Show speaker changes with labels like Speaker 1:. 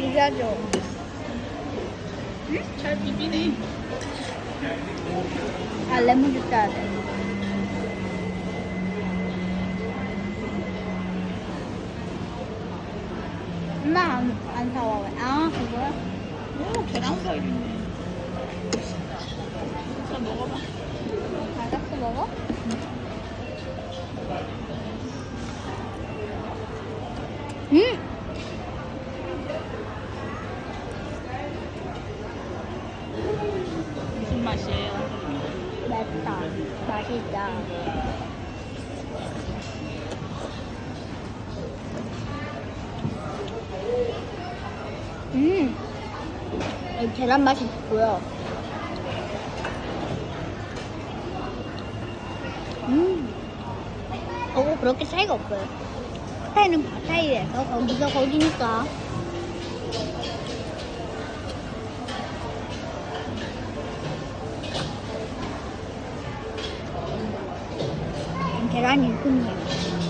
Speaker 1: 비벼줘.
Speaker 2: 응? 잘 비비네.
Speaker 1: 아, 레몬 주스 해야 돼. 엄마 안, 안 사와, 왜? 아, 그거야?
Speaker 2: 오, 계란 과일 있네. 자, 먹어봐.
Speaker 1: 알았어, 먹어? 음!
Speaker 2: 무슨 맛이에요?
Speaker 1: 맵다. 맛있다. 음! 이 계란 맛이 보여. 음! 하고 그렇게 차이가 없어요. 스타일은 바타이에서 거기서 거기니까. 让你าน